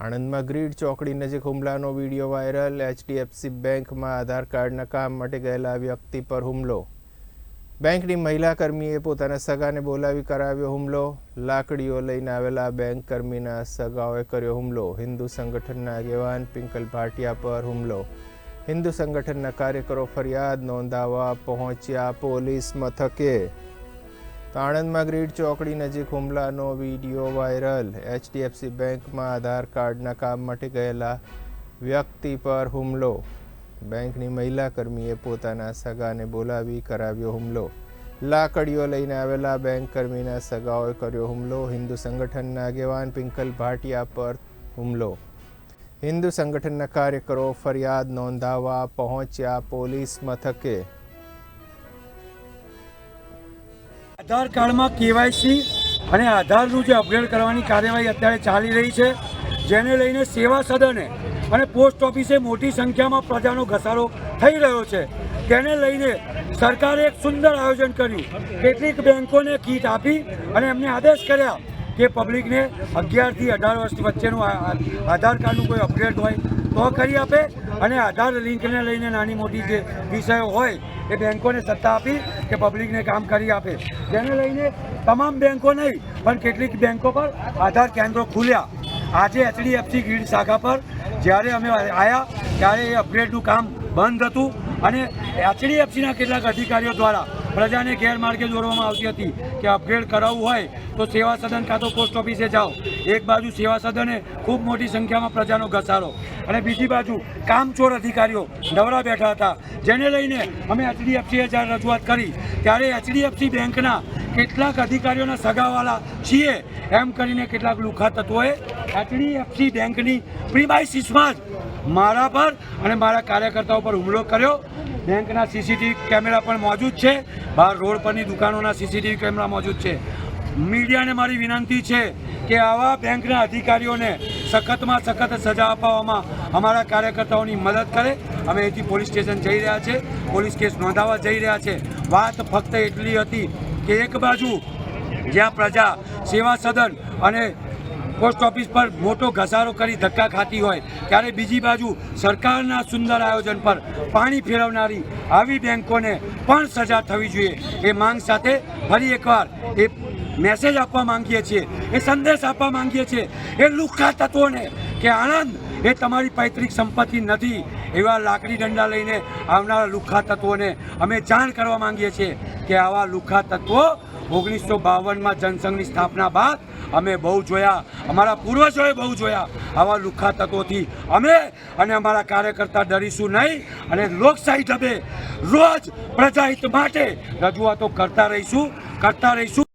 આણંદમાં ગ્રીડ ચોકડી નજીક હુમલાનો વીડિયો વાયરલ. એચડીએફસી બેંકમાં આધાર કાર્ડના કામ માટે ગયેલા વ્યક્તિ પર હુમલો. બેંકની મહિલા કર્મીએ પોતાના સગાને બોલાવી કરાવ્યો હુમલો. લાકડીઓ લઈને આવેલા બેંક કર્મીના સગાઓએ કર્યો હુમલો. હિન્દુ સંગઠનના આગેવાન પિંકલ ભાટિયા પર હુમલો. હિન્દુ સંગઠનના કાર્યકરો ફરિયાદ નોંધાવવા પહોંચ્યા પોલીસ મથકે. તો આણંદમાં ગ્રીડ ચોકડી નજીક હુમલાનો વીડિયો વાયરલ. એચડીએફસી બેંકમાં આધાર કાર્ડના કામ માટે ગયેલા વ્યક્તિ પર હુમલો. બેંકની મહિલા કર્મીએ પોતાના સગાને બોલાવી કરાવ્યો હુમલો. લાકડીઓ લઈને આવેલા બેંક કર્મીના સગાઓએ કર્યો હુમલો. હિન્દુ સંગઠનના આગેવાન પિંકલ ભાટિયા પર હુમલો. હિન્દુ સંગઠનના કાર્યકરો ફરિયાદ નોંધાવવા પહોંચ્યા પોલીસ મથકે. આધાર કાર્ડમાં કેવાયસી અને આધારનું જે અપગ્રેડ કરવાની કાર્યવાહી અત્યારે ચાલી રહી છે, જેને લઈને સેવા સદને અને પોસ્ટ ઓફિસે મોટી સંખ્યામાં પ્રજાનો ઘસારો થઈ રહ્યો છે. તેને લઈને સરકારે એક સુંદર આયોજન કર્યું. કેટલીક બેંકોને કીટ આપી અને એમને આદેશ કર્યા કે પબ્લિકને અગિયારથી અઢાર વર્ષ વચ્ચેનું આધાર કાર્ડનું કોઈ અપગ્રેડ હોય તો કરી આપે. અને આધાર લિંકને લઈને નાની મોટી જે વિષયો હોય, એ બેંકોને સત્તા આપી કે પબ્લિકને કામ કરી આપે. જેને લઈને તમામ બેંકો નહીં, પણ કેટલીક બેંકો પર આધાર કેન્દ્રો ખુલ્યા. આજે એચડીએફસી ગ્રીડ શાખા પર જ્યારે અમે આવ્યા ત્યારે એ અપગ્રેડનું કામ બંધ હતું અને એચડીએફસીના કેટલાક અધિકારીઓ દ્વારા પ્રજાને ગેરમાર્ગે દોરવામાં આવતી હતી કે અપગ્રેડ કરાવવું હોય તો સેવા સદન કાં તો પોસ્ટ ઓફિસે જાઓ. એક બાજુ સેવા સદને ખૂબ મોટી સંખ્યામાં પ્રજાનો ઘસારો. અને બીજી બાજુ કામચોર અધિકારીઓ નવરા બેઠા હતા. જેને લઈને અમે એચડીએફસીએ જ્યારે રજૂઆત કરી, ત્યારે એચડીએફસી બેંકના કેટલાક અધિકારીઓના સગાવાલા છીએ એમ કરીને કેટલાક લુખા તત્વોએ એચડીએફસી બેંકની પ્રીમાઇસીસમાં જ મારા પર અને મારા કાર્યકર્તાઓ પર હુમલો કર્યો. બેંકના સીસીટીવી કેમેરા પણ મોજૂદ છે. બહાર રોડ પરની દુકાનોના સીસીટીવી કેમેરા મોજૂદ છે. મીડિયાને મારી વિનંતી છે કે આવા બેંકના અધિકારીઓને સખતમાં સખત સજા અપાવવામાં અમારા કાર્યકર્તાઓની મદદ કરે. અમે અહીંથી પોલીસ સ્ટેશન જઈ રહ્યા છે. પોલીસ કેસ નોંધાવવા જઈ રહ્યા છે. વાત ફક્ત એટલી હતી કે એક બાજુ જ્યાં પ્રજા સેવા સદન અને પોસ્ટ ઓફિસ પર મોટો ઘસારો કરી ધક્કા ખાતી હોય, ત્યારે બીજી બાજુ સરકારના સુંદર આયોજન પર પાણી ફેરવનારી આવી બેંકોને પણ સજા થવી જોઈએ. એ માંગ સાથે ફરી એકવાર એ મેસેજ આપવા માંગીએ છીએ, એ સંદેશ આપવા માંગીએ છીએ, એ લુખ્ખા તત્વોને કે આણંદ એ તમારી પૈતૃક સંપત્તિ નથી એવા લાકડી દંડા લઈને આવનારા લુખ્ખા તત્વોને અમે જાણ કરવા માંગીએ છીએ કે આવા લુખ્ખા તત્વો ઓગણીસો બાવનમાં જનસંઘની સ્થાપના બાદ અમે બહુ જોયા, અમારા પૂર્વજોએ બહુ જોયા આવા લુખ્ખા તત્વોથી અમે અને અમારા કાર્યકર્તા ડરીશું નહીં અને લોકશાહી ઢબે રોજ પ્રજાહિત માટે રજૂઆતો કરતા રહીશું કરતા રહીશું.